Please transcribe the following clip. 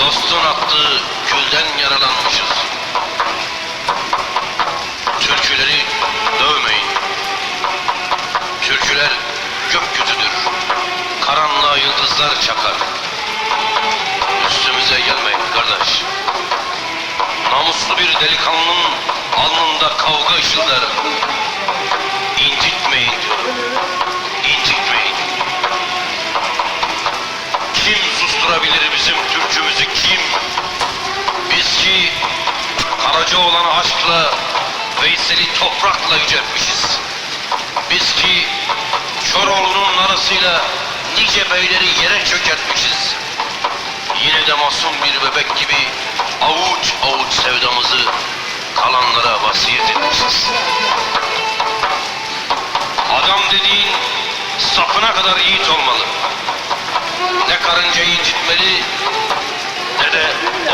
Dostun attığı külden yaralanmışız. Türküleri dövmeyin. Türküler gökyüzüdür. Karanlığa yıldızlar çakar. Üstümüze gelmeyin kardeş. Namuslu bir delikanlının Karaca olan aşkla Veysel'i toprakla yüceltmişiz. Biz ki Çoroğlu'nun arasıyla nice beyleri yere çökertmişiz. Yine de masum bir bebek gibi avuç avuç sevdamızı kalanlara vasiyet etmişiz. Adam dediğin sapına kadar yiğit olmalı. Ne karıncayı incitmeli